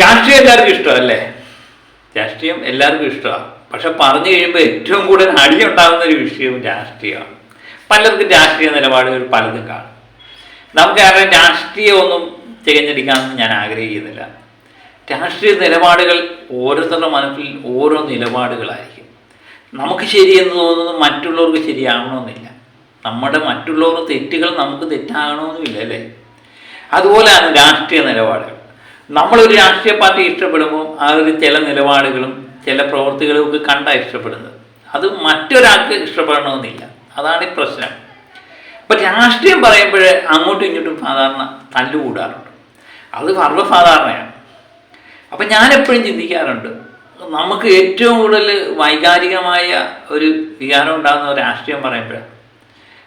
രാഷ്ട്രീയം എല്ലാവർക്കും ഇഷ്ടമല്ലേ? രാഷ്ട്രീയം എല്ലാവർക്കും ഇഷ്ടമാണ് പക്ഷെ പറഞ്ഞു കഴിയുമ്പോൾ ഏറ്റവും കൂടുതൽ അടി അടിയുണ്ടാകുന്ന ഒരു വിഷയവും രാഷ്ട്രീയമാണ്. പലർക്കും രാഷ്ട്രീയ നിലപാടുകൾ പലതും കാണും. നമുക്കറിയാം രാഷ്ട്രീയമൊന്നും തിരഞ്ഞെടുക്കാമെന്ന് ഞാൻ ആഗ്രഹിക്കുന്നില്ല. രാഷ്ട്രീയ നിലപാടുകൾ ഓരോരുത്തരുടെ മനസ്സിൽ ഓരോ നിലപാടുകളായിരിക്കും. നമുക്ക് ശരിയെന്ന് തോന്നുന്നത് മറ്റുള്ളവർക്ക് ശരിയാകണമെന്നില്ല. നമ്മുടെ മറ്റുള്ളവരുടെ തെറ്റുകൾ നമുക്ക് തെറ്റാകണമെന്നില്ല അല്ലേ? അതുപോലെയാണ് രാഷ്ട്രീയ നിലപാടുകൾ. നമ്മളൊരു രാഷ്ട്രീയ പാർട്ടി ഇഷ്ടപ്പെടുമ്പോൾ ഒരു ചില നിലപാടുകളും ചില പ്രവൃത്തികളും ഒക്കെ കണ്ടാണ് ഇഷ്ടപ്പെടുന്നത്. അത് മറ്റൊരാൾക്ക് ഇഷ്ടപ്പെടണമെന്നില്ല. അതാണ് ഈ പ്രശ്നം. അപ്പം രാഷ്ട്രീയം പറയുമ്പോൾ അങ്ങോട്ടും ഇങ്ങോട്ടും സാധാരണ തല്ലുകൂടാറുണ്ട് അത് സർവസാധാരണയാണ്. അപ്പം ഞാൻ എപ്പോഴും ചിന്തിക്കാറുണ്ട് നമുക്ക് ഏറ്റവും കൂടുതൽ വൈകാരികമായ ഒരു വികാരം ഉണ്ടാകുന്ന രാഷ്ട്രീയം പറയുമ്പോഴാണ്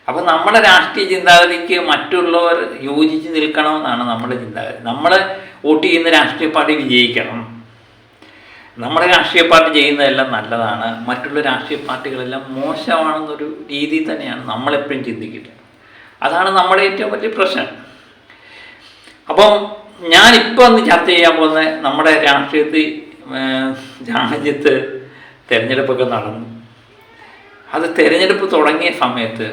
അപ്പം നമ്മുടെ രാഷ്ട്രീയ ചിന്താഗതിക്ക് മറ്റുള്ളവർ യോജിച്ച് നിൽക്കണമെന്നാണ് നമ്മുടെ ചിന്താഗതി. നമ്മൾ വോട്ട് ചെയ്യുന്ന രാഷ്ട്രീയ പാർട്ടി വിജയിക്കണം. നമ്മുടെ രാഷ്ട്രീയ പാർട്ടി ചെയ്യുന്നതെല്ലാം നല്ലതാണ്. മറ്റുള്ള രാഷ്ട്രീയ പാർട്ടികളെല്ലാം മോശമാണെന്നൊരു രീതി തന്നെയാണ് നമ്മളെപ്പോഴും ചിന്തിക്കുന്നത്. അതാണ് നമ്മുടെ ഏറ്റവും വലിയ പ്രശ്നം. അപ്പം ഞാനിപ്പോൾ ഒന്ന് ചർച്ച ചെയ്യാൻ പോകുന്ന നമ്മുടെ രാഷ്ട്രീയത്തിൽ രാജ്യത്ത് തിരഞ്ഞെടുപ്പൊക്കെ നടന്നു. അത് തിരഞ്ഞെടുപ്പ് തുടങ്ങിയ സമയത്ത്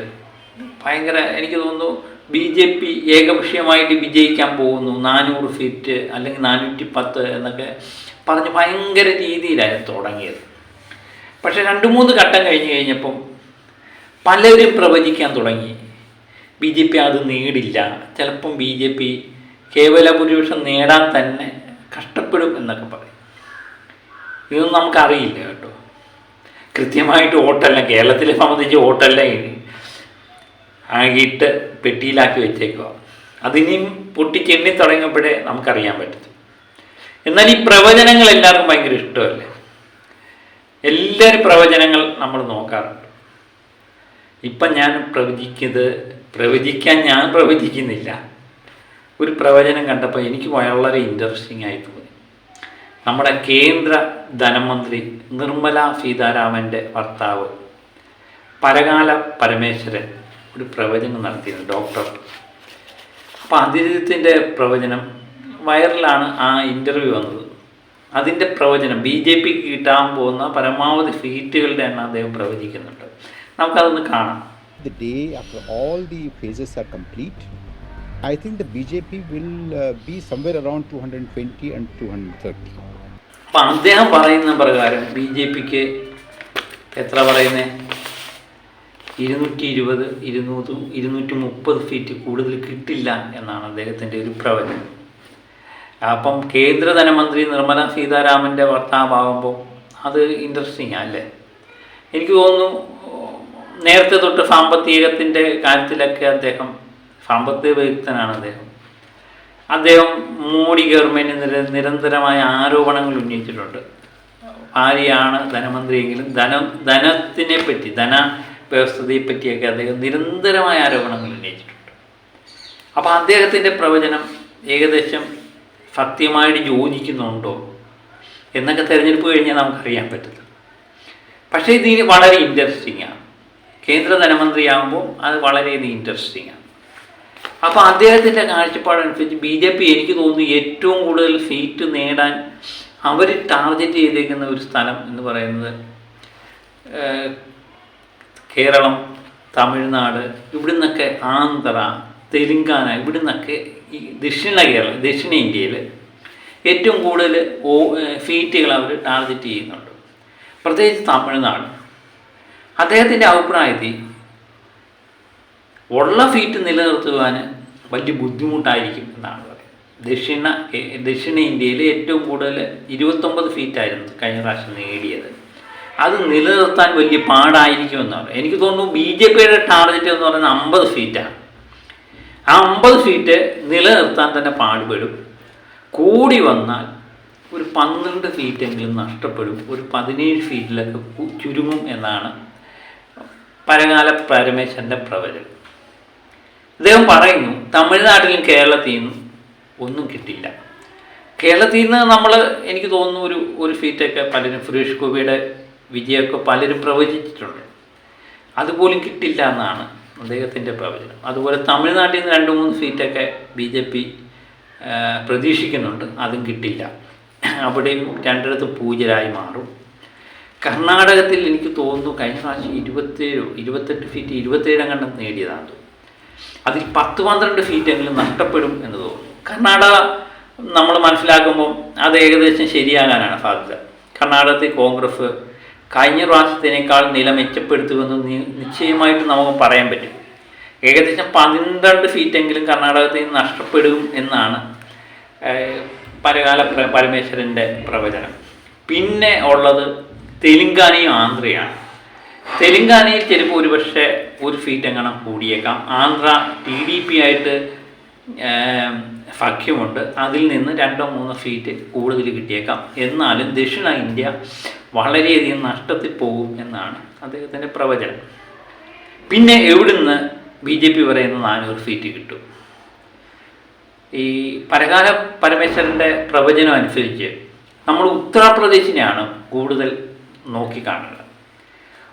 ഭയങ്കര എനിക്ക് തോന്നുന്നു ബി ജെ പി ഏകപക്ഷീയമായിട്ട് വിജയിക്കാൻ പോകുന്നു. നാനൂറ് സീറ്റ് അല്ലെങ്കിൽ നാനൂറ്റി പത്ത് എന്നൊക്കെ പറഞ്ഞ് ഭയങ്കര രീതിയിലായിരുന്നു തുടങ്ങിയത്. പക്ഷേ രണ്ട് മൂന്ന് ഘട്ടം കഴിഞ്ഞ് കഴിഞ്ഞപ്പം പലരും പ്രവചിക്കാൻ തുടങ്ങി. ബി ജെ പി അത് നേടില്ല. ചിലപ്പം ബി ജെ പി കേവല ഭൂരിപക്ഷം നേടാൻ തന്നെ കഷ്ടപ്പെടും എന്നൊക്കെ പറയും. ഇതൊന്നും നമുക്കറിയില്ല കേട്ടോ. കൃത്യമായിട്ട് വോട്ടല്ല. കേരളത്തിലെ സംബന്ധിച്ച് വോട്ടല്ല ഇനി. ആകിയിട്ട് പെട്ടിയിലാക്കി വെച്ചേക്കുക. അതിനിയും പൊട്ടിച്ചെണ്ണി തുടങ്ങിയപ്പോഴേ നമുക്കറിയാൻ പറ്റും എന്നാൽ ഈ പ്രവചനങ്ങൾ എല്ലാവർക്കും ഭയങ്കര ഇഷ്ടമല്ലേ? എല്ലാവരും പ്രവചനങ്ങൾ നമ്മൾ നോക്കാറുണ്ട്. ഇപ്പം ഞാൻ പ്രവചിക്കുന്നത് പ്രവചിക്കാൻ ഞാൻ പ്രവചിക്കുന്നില്ല. ഒരു പ്രവചനം കണ്ടപ്പോൾ എനിക്ക് വളരെ ഇൻട്രസ്റ്റിംഗ് ആയി തോന്നി. നമ്മുടെ കേന്ദ്ര ധനമന്ത്രി നിർമ്മല സീതാരാമന്റെ ഭർത്താവ് പരകാല പരമേശ്വരൻ ഒരു പ്രവചനം നടത്തിയിരുന്നു ഡോക്ടർ അപ്പോൾ അദ്ദേഹത്തിന്റെ പ്രവചനം വൈറലാണ് ആ ഇന്റർവ്യൂ വന്നത്. അതിന്റെ പ്രവചനം ബി ജെ പിക്ക് കിട്ടാൻ പോകുന്ന പരമാവധി സീറ്റുകളുടെ എണ്ണം അദ്ദേഹം പ്രവചിക്കുന്നുണ്ട്. നമുക്കതൊന്ന് കാണാം. The day after all the phases are complete, I think the BJP will uh, be somewhere around 220 and 230. അപ്പം അദ്ദേഹം പറയുന്ന പ്രകാരം ബി ജെ പിക്ക് എത്ര പറയുന്നേ? ഇരുന്നൂറ്റി ഇരുപത് ഇരുന്നൂറ് ഇരുന്നൂറ്റി മുപ്പത് ഫീറ്റ് കൂടുതൽ കിട്ടില്ല എന്നാണ് അദ്ദേഹത്തിന്റെ ഒരു പ്രവചനം. അപ്പം കേന്ദ്ര ധനമന്ത്രി നിർമ്മല സീതാരാമന്റെ വർത്താവുമ്പോൾ അത് ഇൻട്രസ്റ്റിംഗ് അല്ലേ? എനിക്ക് തോന്നുന്നു നേരത്തെ തൊട്ട് സാമ്പത്തികത്തിന്റെ കാര്യത്തിലൊക്കെ അദ്ദേഹം സാമ്പത്തിക വിദഗ്ധനാണ് അദ്ദേഹം. അദ്ദേഹം മോഡി ഗവൺമെന്റ് നിര നിരന്തരമായ ആരോപണങ്ങൾ ഉന്നയിച്ചിട്ടുണ്ട്. ഭാര്യയാണ് ധനമന്ത്രിയെങ്കിലും ധനം ധനത്തിനെ പറ്റി ധന വ്യവസ്ഥതയെ പറ്റിയൊക്കെ അദ്ദേഹം നിരന്തരമായ ആരോപണങ്ങൾ ഉന്നയിച്ചിട്ടുണ്ട്. അപ്പോൾ അദ്ദേഹത്തിന്റെ പ്രവചനം ഏകദേശം സത്യമായിട്ട് യോജിക്കുന്നുണ്ടോ എന്നൊക്കെ തിരഞ്ഞെടുപ്പ് കഴിഞ്ഞാൽ നമുക്കറിയാൻ പറ്റില്ല പക്ഷേ ഇതിന് വളരെ ഇൻട്രസ്റ്റിംഗ് ആണ്. കേന്ദ്ര ധനമന്ത്രിയാകുമ്പോൾ അത് വളരെയധികം ഇൻട്രസ്റ്റിംഗ് ആണ്. അപ്പോൾ അദ്ദേഹത്തിന്റെ കാഴ്ചപ്പാടനുസരിച്ച് ബി ജെ പി എനിക്ക് തോന്നുന്നു ഏറ്റവും കൂടുതൽ സീറ്റ് നേടാൻ അവർ ടാർഗറ്റ് ചെയ്തേക്കുന്ന ഒരു സ്ഥലം എന്ന് പറയുന്നത് കേരളം തമിഴ്നാട് ഇവിടെ നിന്നൊക്കെ ആന്ധ്ര തെലുങ്കാന ഇവിടെ നിന്നൊക്കെ ഈ ദക്ഷിണ കേരളം ദക്ഷിണ ഇന്ത്യയിൽ ഏറ്റവും കൂടുതൽ ഓ ഫീറ്റുകൾ അവർ ടാർഗറ്റ് ചെയ്യുന്നുണ്ട്. പ്രത്യേകിച്ച് തമിഴ്നാട്. അദ്ദേഹത്തിന്റെ അഭിപ്രായത്തിൽ ഉള്ള ഫീറ്റ് നിലനിർത്തുവാൻ വലിയ ബുദ്ധിമുട്ടായിരിക്കും എന്നാണ് പറയുന്നത്. ദക്ഷിണ ദക്ഷിണ ഇന്ത്യയിൽ ഏറ്റവും കൂടുതൽ ഇരുപത്തൊമ്പത് ഫീറ്റായിരുന്നു കഴിഞ്ഞ പ്രാവശ്യം നേടിയത്. അത് നിലനിർത്താൻ വലിയ പാടായിരിക്കും എന്നാണ് എനിക്ക് തോന്നുന്നു ബി ജെ പിയുടെ ടാർഗറ്റ് എന്ന് പറയുന്നത് അമ്പത് സീറ്റാണ് ആ അമ്പത് സീറ്റ് നിലനിർത്താൻ തന്നെ പാടുപെടും. കൂടി വന്നാൽ ഒരു പന്ത്രണ്ട് സീറ്റെങ്കിലും നഷ്ടപ്പെടും. ഒരു പതിനേഴ് സീറ്റിലൊക്കെ ചുരുങ്ങും എന്നാണ് പരകാല പരമേശ്വരന്റെ പ്രവചനം. അദ്ദേഹം പറയുന്നു തമിഴ്നാട്ടിലും കേരളത്തിൽ നിന്നും ഒന്നും കിട്ടില്ല കേരളത്തിൽ നിന്ന് നമ്മൾ എനിക്ക് തോന്നുന്നു ഒരു ഒരു സീറ്റൊക്കെ പലരും സുരേഷ് ഗോപിയുടെ വിജയമൊക്കെ പലരും പ്രവചിച്ചിട്ടുണ്ട്. അതുപോലും കിട്ടില്ല എന്നാണ് അദ്ദേഹത്തിന്റെ പ്രവചനം. അതുപോലെ തമിഴ്നാട്ടിൽ നിന്ന് രണ്ട് മൂന്ന് സീറ്റൊക്കെ ബി ജെ പി പ്രതീക്ഷിക്കുന്നുണ്ട്. അതും കിട്ടില്ല. അവിടെയും രണ്ടിടത്ത് പൂജരായി മാറും. കർണാടകത്തിൽ എനിക്ക് തോന്നുന്നു കഴിഞ്ഞ പ്രാവശ്യം ഇരുപത്തേഴോ ഇരുപത്തെട്ട് ഫീറ്റ് ഇരുപത്തേഴ് കണ്ടം നേടിയതാണ്. അതിൽ പത്ത് പന്ത്രണ്ട് ഫീറ്റെങ്കിലും നഷ്ടപ്പെടും എന്ന് തോന്നുന്നു. കർണാടക നമ്മൾ മനസ്സിലാക്കുമ്പോൾ അത് ഏകദേശം ശരിയാകാനാണ് സാധ്യത. കർണാടകത്തിൽ കോൺഗ്രസ് കഴിഞ്ഞ പ്രാവശ്യത്തിനേക്കാൾ നില മെച്ചപ്പെടുത്തുമെന്ന് നിശ്ചയമായിട്ട് നമുക്ക് പറയാൻ പറ്റും. ഏകദേശം പന്ത്രണ്ട് ഫീറ്റെങ്കിലും കർണാടകത്തിൽ നിന്ന് നഷ്ടപ്പെടും എന്നാണ് പരകാല പ്ര- പരമേശ്വരന്റെ പ്രവചനം. പിന്നെ ഉള്ളത് തെലുങ്കാനയും ആന്ധ്രയാണ്. തെലുങ്കാനയിൽ ചിലപ്പോൾ ഒരുപക്ഷെ ഒരു ഫീറ്റ് എങ്ങനെ കൂടിയേക്കാം. ആന്ധ്ര ടി ഡി പി ആയിട്ട് സഖ്യമുണ്ട് അതിൽ നിന്ന് രണ്ടോ മൂന്നോ ഫീറ്റ് കൂടുതൽ കിട്ടിയേക്കാം. എന്നാലും ദക്ഷിണ ഇന്ത്യ വളരെയധികം നഷ്ടത്തിൽ പോകും എന്നാണ് അദ്ദേഹത്തിന്റെ പ്രവചനം. പിന്നെ എവിടുന്ന് ബി ജെ പി പറയുന്ന നാനൂറ് സീറ്റ് കിട്ടും? ഈ പരകാല പരമേശ്വരന്റെ പ്രവചനം അനുസരിച്ച് നമ്മൾ ഉത്തർപ്രദേശിനെയാണ് കൂടുതൽ നോക്കിക്കാണുന്നത്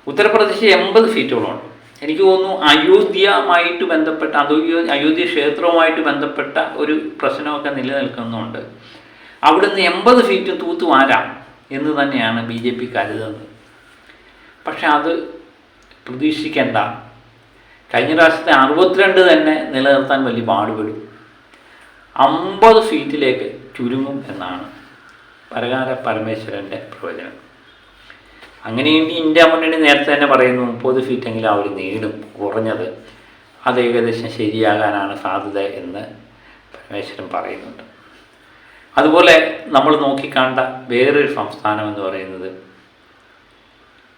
ഉത്തർപ്രദേശ് എൺപത് സീറ്റുകളുണ്ട് എനിക്ക് തോന്നുന്നു അയോധ്യമായിട്ട് ബന്ധപ്പെട്ട അയോധ്യ അയോധ്യ ക്ഷേത്രവുമായിട്ട് ബന്ധപ്പെട്ട ഒരു പ്രശ്നമൊക്കെ നിലനിൽക്കുന്നുണ്ട്. അവിടുന്ന് എൺപത് തൂത്ത് തൂത്തുവാരാം എന്ന് തന്നെയാണ് ബി ജെ പി കരുതുന്നത്. പക്ഷെ അത് പ്രതീക്ഷിക്കേണ്ട. കഴിഞ്ഞ പ്രാവശ്യത്തെ അറുപത്തിരണ്ട് തന്നെ നിലനിർത്താൻ വലിയ പാടുപെടും. അമ്പത് സീറ്റിലേക്ക് ചുരുങ്ങും എന്നാണ് പരകാര പരമേശ്വരന്റെ പ്രവചനം. അങ്ങനെയെങ്കിൽ ഇന്ത്യ മുന്നണി നേരത്തെ തന്നെ പറയുന്നു മുപ്പത് സീറ്റെങ്കിലും അവർ നേടും കുറഞ്ഞത്. അത് ഏകദേശം ശരിയാകാനാണ് സാധ്യത എന്ന് പരമേശ്വരൻ പറയുന്നുണ്ട്. അതുപോലെ നമ്മൾ നോക്കിക്കാണ്ട വേറൊരു സംസ്ഥാനം എന്ന് പറയുന്നത്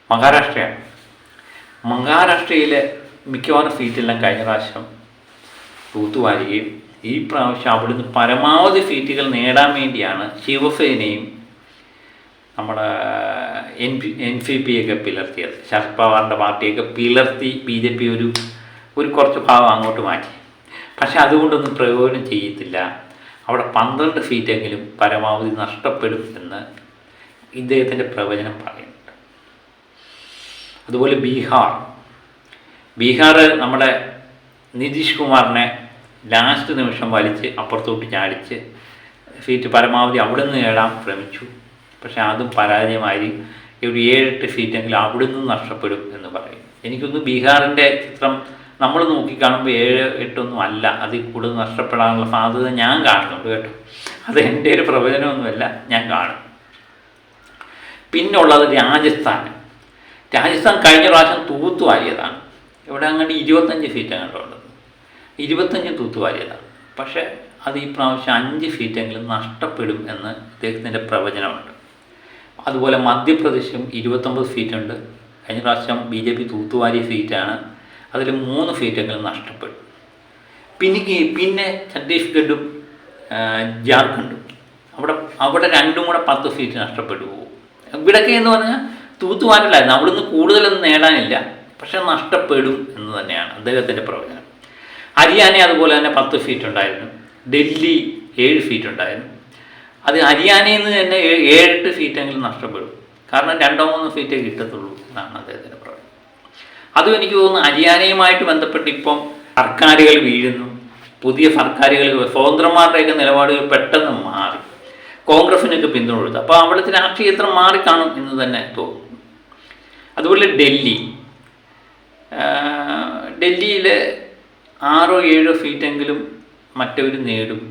മഹാരാഷ്ട്രയാണ്. മഹാരാഷ്ട്രയിലെ മിക്കവാറും സീറ്റെല്ലാം കഴിഞ്ഞ പ്രാവശ്യം തൂത്തുവാരുകയും ഈ പ്രാവശ്യം അവിടുന്ന് പരമാവധി സീറ്റുകൾ നേടാൻ വേണ്ടിയാണ് ശിവസേനയും നമ്മുടെ N P N C P ഒക്കെ പിലർത്തിയത് ശരത് പവാറിന്റെ പാർട്ടിയൊക്കെ പിലർത്തി ബി ജെ പി ഒരു ഒരു കുറച്ച് ഭാഗം അങ്ങോട്ട് മാറ്റി. പക്ഷെ അതുകൊണ്ടൊന്നും പ്രയോജനം ചെയ്യത്തില്ല. അവിടെ പന്ത്രണ്ട് സീറ്റെങ്കിലും പരമാവധി നഷ്ടപ്പെടും എന്ന് ഇദ്ദേഹത്തിന്റെ പ്രവചനം പറയുന്നുണ്ട്. അതുപോലെ ബീഹാർ. ബീഹാർ നമ്മുടെ നിതീഷ് കുമാറിനെ ലാസ്റ്റ് നിമിഷം വലിച്ച് അപ്പുറത്തോട്ട് ചാടിച്ച് സീറ്റ് പരമാവധി അവിടെ നിന്ന് നേടാൻ ശ്രമിച്ചു. പക്ഷേ അതും പരാജയമായി. ഒരു ഏഴെട്ട് സീറ്റെങ്കിലും അവിടെ നിന്ന് നഷ്ടപ്പെടും എന്ന് പറയും എനിക്കൊന്ന് ബീഹാറിന്റെ ചിത്രം നമ്മൾ നോക്കിക്കാണുമ്പോൾ ഏഴ് എട്ടൊന്നും അല്ല. അതിൽ കൂടുതൽ നഷ്ടപ്പെടാനുള്ള സാധ്യത ഞാൻ കാണുന്നുണ്ട് കേട്ടോ. അത് എന്റെ ഒരു പ്രവചനമൊന്നുമല്ല ഞാൻ കാണും. പിന്നുള്ളത് രാജസ്ഥാൻ. രാജസ്ഥാൻ കഴിഞ്ഞ പ്രാവശ്യം തൂത്തുവാരിയതാണ് ഇവിടെ അങ്ങോട്ട് ഇരുപത്തഞ്ച് സീറ്റ് ഉണ്ട്. ഇരുപത്തഞ്ച് തൂത്തുവാരിയതാണ് പക്ഷേ അത് ഈ പ്രാവശ്യം അഞ്ച് സീറ്റെങ്കിലും നഷ്ടപ്പെടും എന്ന് അദ്ദേഹത്തിന്റെ പ്രവചനമുണ്ട്. അതുപോലെ മധ്യപ്രദേശും ഇരുപത്തൊമ്പത് സീറ്റുണ്ട്. കഴിഞ്ഞ പ്രാവശ്യം ബി ജെ പി തൂത്തുവാരിയ സീറ്റാണ്. അതിൽ മൂന്ന് സീറ്റെങ്കിലും നഷ്ടപ്പെട്ടു. പിന്നെ പിന്നെ ഛത്തീസ്ഗഡും ജാർഖണ്ഡും. അവിടെ അവിടെ രണ്ടും കൂടെ പത്ത് സീറ്റ് നഷ്ടപ്പെട്ടു പോകും ഇവിടൊക്കെ എന്ന് പറഞ്ഞാൽ തൂത്തുവാരലായിരുന്നു. നിന്ന് കൂടുതലൊന്നും നേടാനില്ല. പക്ഷെ നഷ്ടപ്പെടും എന്ന് തന്നെയാണ് അദ്ദേഹത്തിന്റെ പ്രവചനം. ഹരിയാന അതുപോലെ തന്നെ പത്ത് സീറ്റ് ഉണ്ടായിരുന്നു ഡൽഹി ഏഴ് സീറ്റ് ഉണ്ടായിരുന്നു അത് ഹരിയാനയിൽ നിന്ന് തന്നെ ഏഴെട്ട് സീറ്റെങ്കിലും നഷ്ടപ്പെടും. കാരണം രണ്ടോ മൂന്നോ സീറ്റേ കിട്ടത്തുള്ളൂ എന്നാണ് അദ്ദേഹത്തിന്റെ പ്രവചനം. അതും എനിക്ക് തോന്നുന്നു ഹരിയാനയുമായിട്ട് ബന്ധപ്പെട്ട് ഇപ്പം സർക്കാരുകൾ വീഴുന്നു. പുതിയ സർക്കാരുകൾ സ്വതന്ത്രന്മാരുടെയൊക്കെ നിലപാടുകൾ പെട്ടെന്ന് മാറി. കോൺഗ്രസിനൊക്കെ പിന്തുണ കൊടുത്തു. അപ്പോൾ അവിടുത്തെ രാഷ്ട്രീയത്രം മാറിക്കാണും എന്ന് തന്നെ തോന്നുന്നു. അതുപോലെ ഡൽഹി. ഡൽഹിയിൽ ആറോ ഏഴോ സീറ്റെങ്കിലും മറ്റവർ നേടും.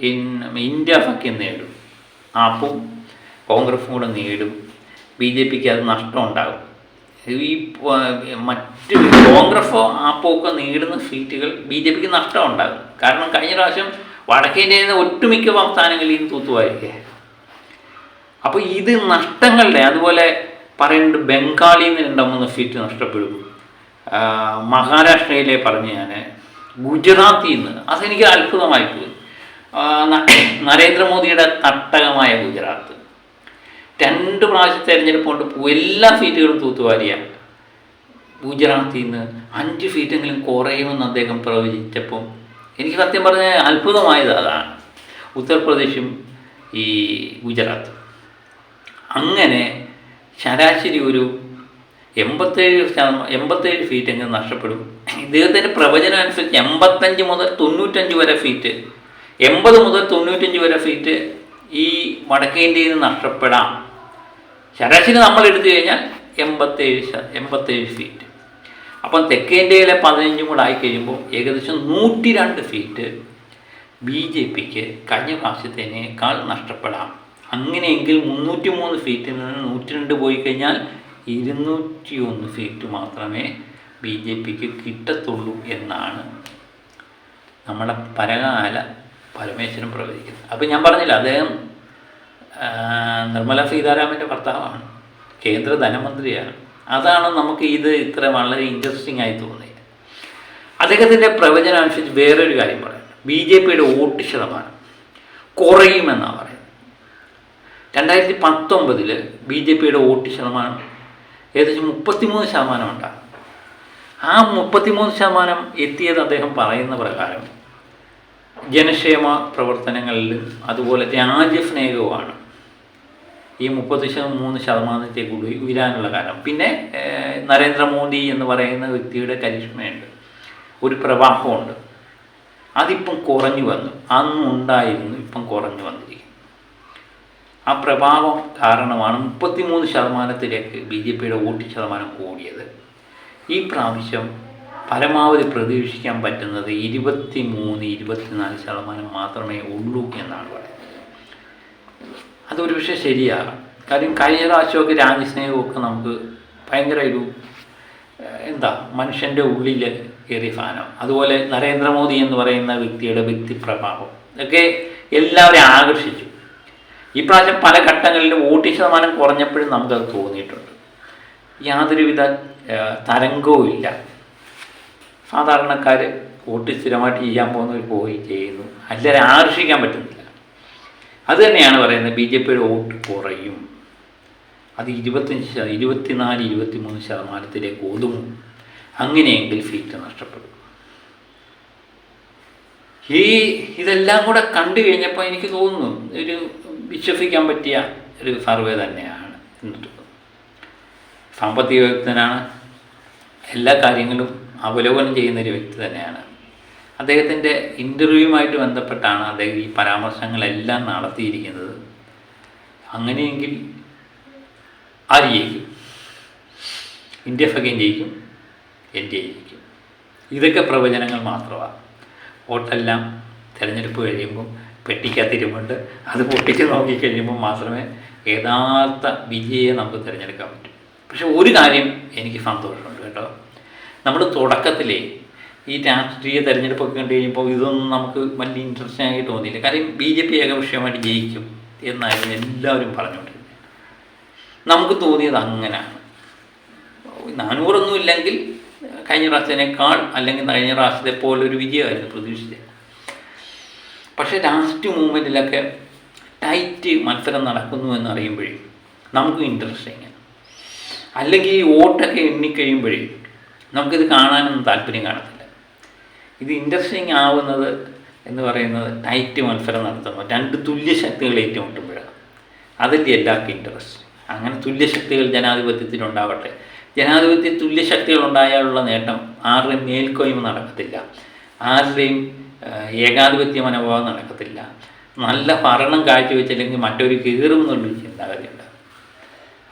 ഇന്ത്യ സഖ്യം നേടും. ആപ്പും കോൺഗ്രസും കൂടെ നേടും. ബി ജെ പിക്ക് അത് നഷ്ടം ഉണ്ടാകും ഈ മറ്റ് കോൺഗ്രസോ ആപ്പോ ഒക്കെ നേടുന്ന സീറ്റുകൾ ബി ജെ പിക്ക് നഷ്ടം ഉണ്ടാകും കാരണം കഴിഞ്ഞ പ്രാവശ്യം വടക്കേന്ത്യയിൽ നിന്ന് ഒട്ടുമിക്ക സംസ്ഥാനങ്ങളിൽ നിന്ന് തൂത്തുവായിരിക്കേ അപ്പോൾ ഇത് നഷ്ടങ്ങളുടെ അതുപോലെ പറയുന്നുണ്ട് ബംഗാളിൽ നിന്ന് രണ്ടോ മൂന്ന് സീറ്റ് നഷ്ടപ്പെടും. മഹാരാഷ്ട്രയിലെ പറഞ്ഞു ഞാൻ ഗുജറാത്തിൽ നിന്ന് അതെനിക്ക് അത്ഭുതമായി പോയി നരേന്ദ്രമോദിയുടെ തട്ടകമായ ഗുജറാത്ത്. രണ്ട് പ്രാവശ്യം തെരഞ്ഞെടുപ്പ് കൊണ്ട് എല്ലാ സീറ്റുകളും തൂത്തുവാരിയ. ഗുജറാത്തിൽ നിന്ന് അഞ്ച് സീറ്റെങ്കിലും കുറയുമെന്ന് അദ്ദേഹം പ്രവചിച്ചപ്പം എനിക്ക് സത്യം പറഞ്ഞ അത്ഭുതമായത് അതാണ്. ഉത്തർപ്രദേശും ഈ ഗുജറാത്തും. അങ്ങനെ ശരാശരി ഒരു എൺപത്തേഴ് എൺപത്തേഴ് ഫീറ്റ് എങ്കിലും നഷ്ടപ്പെടും. ഇദ്ദേഹത്തിന്റെ പ്രവചനം അനുസരിച്ച് എൺപത്തഞ്ച് മുതൽ തൊണ്ണൂറ്റഞ്ച് വരെ ഫീറ്റ് എൺപത് മുതൽ തൊണ്ണൂറ്റഞ്ച് വരെ സീറ്റ് ഈ വടക്കേ ഇന്ത്യയിൽ നിന്ന് നഷ്ടപ്പെടാം. ശരാശരി നമ്മൾ എടുത്തു കഴിഞ്ഞാൽ എൺപത്തേഴ് ശ എൺപത്തേഴ് സീറ്റ് അപ്പം തെക്കേ ഇന്ത്യയിലെ പതിനഞ്ചും കൂടെ ആയിക്കഴിയുമ്പോൾ ഏകദേശം നൂറ്റി രണ്ട് സീറ്റ് ബി ജെ പിക്ക് കഴിഞ്ഞ പ്രാവശ്യത്തേനേക്കാൾ നഷ്ടപ്പെടാം. അങ്ങനെയെങ്കിൽ മുന്നൂറ്റി മൂന്ന് സീറ്റിൽ നിന്ന് നൂറ്റി രണ്ട് പോയി കഴിഞ്ഞാൽ ഇരുന്നൂറ്റി ഒന്ന് സീറ്റ് മാത്രമേ ബി ജെ പിക്ക് കിട്ടത്തുള്ളൂ എന്നാണ് നമ്മുടെ പരകാല പരമേശ്വരൻ പ്രവചിക്കുന്നത് അപ്പം ഞാൻ പറഞ്ഞില്ല അദ്ദേഹം നിർമ്മല സീതാരാമന്റെ ഭർത്താവാണ്. കേന്ദ്ര ധനമന്ത്രിയാണ്. അതാണ് നമുക്ക് ഇത് ഇത്ര വളരെ ഇൻട്രസ്റ്റിംഗ് ആയി തോന്നിയത്. അദ്ദേഹത്തിന്റെ പ്രവചനം അനുസരിച്ച് വേറൊരു കാര്യം പറയുന്നത് ബി ജെ പിയുടെ വോട്ട് ശതമാനം കുറയുമെന്നാണ് പറയുന്നത്. രണ്ടായിരത്തി പത്തൊമ്പതിൽ ബി ജെ പിയുടെ വോട്ട് ശതമാനം ഏകദേശം മുപ്പത്തിമൂന്ന് ശതമാനം ഉണ്ടാകും. ആ മുപ്പത്തിമൂന്ന് ശതമാനം എത്തിയത് അദ്ദേഹം പറയുന്ന പ്രകാരം ജനക്ഷേമ പ്രവർത്തനങ്ങളിലും അതുപോലെ രാജ്യസ്നേഹവുമാണ്. ഈ മുപ്പത്തി മൂന്ന് ശതമാനത്തേക്ക് കൂടി ഉയരാനുള്ള കാരണം. പിന്നെ നരേന്ദ്രമോദി എന്ന് പറയുന്ന വ്യക്തിയുടെ കരിഷ്മയുണ്ട്. ഒരു പ്രവാഹമുണ്ട്. അതിപ്പം കുറഞ്ഞു വന്നു. അന്നുണ്ടായിരുന്നു ഇപ്പം കുറഞ്ഞു വന്നിരിക്കും ആ പ്രഭാവം കാരണമാണ് മുപ്പത്തിമൂന്ന് ശതമാനത്തിലേക്ക് ബി ജെ പിയുടെ വോട്ട് ശതമാനം കൂടിയത്. ഈ പ്രാവശ്യം പരമാവധി പ്രതീക്ഷിക്കാൻ പറ്റുന്നത് ഇരുപത്തി മൂന്ന് ഇരുപത്തിനാല് ശതമാനം മാത്രമേ ഉള്ളൂ എന്നാണ് പറയുന്നത്. അതൊരു പക്ഷേ ശരിയാകാം കാര്യം കഴിഞ്ഞ പ്രാവശ്യമൊക്കെ രാജ്യസ്നേഹമൊക്കെ നമുക്ക് ഭയങ്കര ഒരു എന്താ മനുഷ്യന്റെ ഉള്ളിൽ കയറിയ സാധനം അതുപോലെ നരേന്ദ്രമോദി എന്ന് പറയുന്ന വ്യക്തിയുടെ വ്യക്തിപ്രഭാവം ഇതൊക്കെ എല്ലാവരെയും ആകർഷിച്ചു. ഈ പ്രാവശ്യം പല ഘട്ടങ്ങളിലും വോട്ട് ശതമാനം കുറഞ്ഞപ്പോഴും നമുക്കത് തോന്നിയിട്ടുണ്ട്. യാതൊരുവിധ തരംഗവും ഇല്ല സാധാരണക്കാർ വോട്ട് സ്ഥിരമായിട്ട് ചെയ്യാൻ പോകുന്നവർ പോയി ചെയ്യുന്നു. അല്ലെ ആകർഷിക്കാൻ പറ്റുന്നില്ല. അത് തന്നെയാണ് പറയുന്നത് ബി ജെ പിയുടെ വോട്ട് കുറയും. അത് ഇരുപത്തഞ്ച് ഇരുപത്തിനാല് ഇരുപത്തിമൂന്ന് ശതമാനത്തിലേക്ക് ഒതുങ്ങും. അങ്ങനെയെങ്കിൽ സീറ്റ് നഷ്ടപ്പെടും. ഈ ഇതെല്ലാം കൂടെ കണ്ടു കഴിഞ്ഞപ്പോൾ എനിക്ക് തോന്നുന്നു ഒരു വിശ്വസിക്കാൻ പറ്റിയ ഒരു സർവേ തന്നെയാണ് എന്നിട്ട് സാമ്പത്തിക വിദഗ്ധനാണ്. എല്ലാ കാര്യങ്ങളും അവലോകനം ചെയ്യുന്ന ഒരു വ്യക്തി തന്നെയാണ്. അദ്ദേഹത്തിന്റെ ഇന്റർവ്യൂവുമായിട്ട് ബന്ധപ്പെട്ടാണ് അദ്ദേഹം ഈ പരാമർശങ്ങളെല്ലാം നടത്തിയിരിക്കുന്നത്. അങ്ങനെയെങ്കിൽ ആര് ജയിക്കും? ഇന്ത്യ ഫകൻ ജയിക്കും എൻ ഡി എ ജയിക്കും. ഇതൊക്കെ പ്രവചനങ്ങൾ മാത്രമാണ്. വോട്ടെല്ലാം തിരഞ്ഞെടുപ്പ് കഴിയുമ്പോൾ പെട്ടിക്കാത്തിരുമുണ്ട് അത് പൊട്ടിച്ച് നോക്കിക്കഴിയുമ്പോൾ മാത്രമേ യഥാർത്ഥ വിജയെ നമുക്ക് തിരഞ്ഞെടുക്കാൻ പറ്റൂ. പക്ഷെ ഒരു കാര്യം എനിക്ക് സന്തോഷമുണ്ട് കേട്ടോ. നമ്മൾ തുടക്കത്തിലേ ഈ രാഷ്ട്രീയ തെരഞ്ഞെടുപ്പൊക്കെ കണ്ടു കഴിഞ്ഞപ്പോൾ ഇതൊന്നും നമുക്ക് വലിയ ഇൻട്രസ്റ്റിംഗ് ആയി തോന്നിയില്ല. കാര്യം ബി ജെ പി ഏകപക്ഷീയമായിട്ട് ജയിക്കും എന്നായിരുന്നു എല്ലാവരും പറഞ്ഞുകൊണ്ടിരുന്നത്. നമുക്ക് തോന്നിയത് അങ്ങനെയാണ് നാനൂറൊന്നും ഇല്ലെങ്കിൽ കഴിഞ്ഞ പ്രാവശ്യത്തിനേക്കാൾ അല്ലെങ്കിൽ കഴിഞ്ഞ പ്രാവശ്യത്തെ പോലൊരു വിജയമായിരുന്നു പ്രതീക്ഷിച്ചത്. പക്ഷേ ലാസ്റ്റ് മൂമെന്റിലൊക്കെ ടൈറ്റ് മത്സരം നടക്കുന്നു എന്നറിയുമ്പോഴേ നമുക്ക് ഇൻട്രസ്റ്റിങ് അല്ലെങ്കിൽ ഈ വോട്ടൊക്കെ എണ്ണിക്കഴിയുമ്പോഴേ നമുക്കിത് കാണാനൊന്നും താല്പര്യം കാണത്തില്ല. ഇത് ഇൻട്രസ്റ്റിംഗ് ആവുന്നത് എന്ന് പറയുന്നത് ടൈറ്റ് മത്സരം നടത്തുമ്പോൾ രണ്ട് തുല്യ ശക്തികൾ ഏറ്റുമുട്ടുമ്പോഴാണ്. അതിന്റെ എല്ലാവർക്കും ഇൻട്രസ്റ്റ് അങ്ങനെ തുല്യശക്തികൾ ജനാധിപത്യത്തിനുണ്ടാവട്ടെ ജനാധിപത്യ തുല്യശക്തികൾ ഉണ്ടായാലുള്ള നേട്ടം ആരുടെയും മേൽക്കോയ്മ നടക്കത്തില്ല. ആരുടെയും ഏകാധിപത്യ മനോഭാവം നടക്കത്തില്ല. നല്ല ഭരണം കാഴ്ചവെച്ചില്ലെങ്കിൽ മറ്റൊരു കീറും എന്നുള്ളൊരു ചിന്താഗതിയുണ്ട്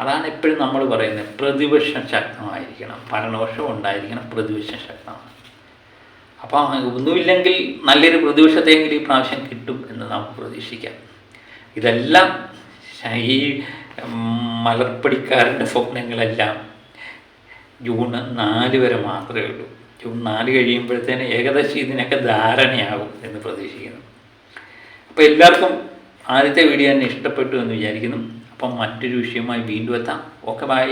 അതാണ് എപ്പോഴും നമ്മൾ പറയുന്നത് പ്രതിപക്ഷം ശക്തമായിരിക്കണം ഭരണപക്ഷം ഉണ്ടായിരിക്കണം പ്രതിപക്ഷം ശക്തമാണ് അപ്പോൾ ഒന്നുമില്ലെങ്കിൽ നല്ലൊരു പ്രതിപക്ഷത്തെങ്കിലും ഈ പ്രാവശ്യം കിട്ടും എന്ന് നമുക്ക് പ്രതീക്ഷിക്കാം. ഇതെല്ലാം ഈ മലർപ്പടിക്കാരന്റെ സ്വപ്നങ്ങളെല്ലാം ജൂൺ നാല് വരെ മാത്രമേ ഉള്ളൂ. ജൂൺ നാല് കഴിയുമ്പോഴത്തേന് ഏകദേശം ഇതിനൊക്കെ ധാരണയാകും എന്ന് പ്രതീക്ഷിക്കുന്നു. അപ്പോൾ എല്ലാവർക്കും ആദ്യത്തെ വീഡിയോ തന്നെ ഇഷ്ടപ്പെട്ടു എന്ന് വിചാരിക്കുന്നു. അപ്പം മറ്റൊരു വിഷയമായി വീണ്ടും എത്താം. Okay bye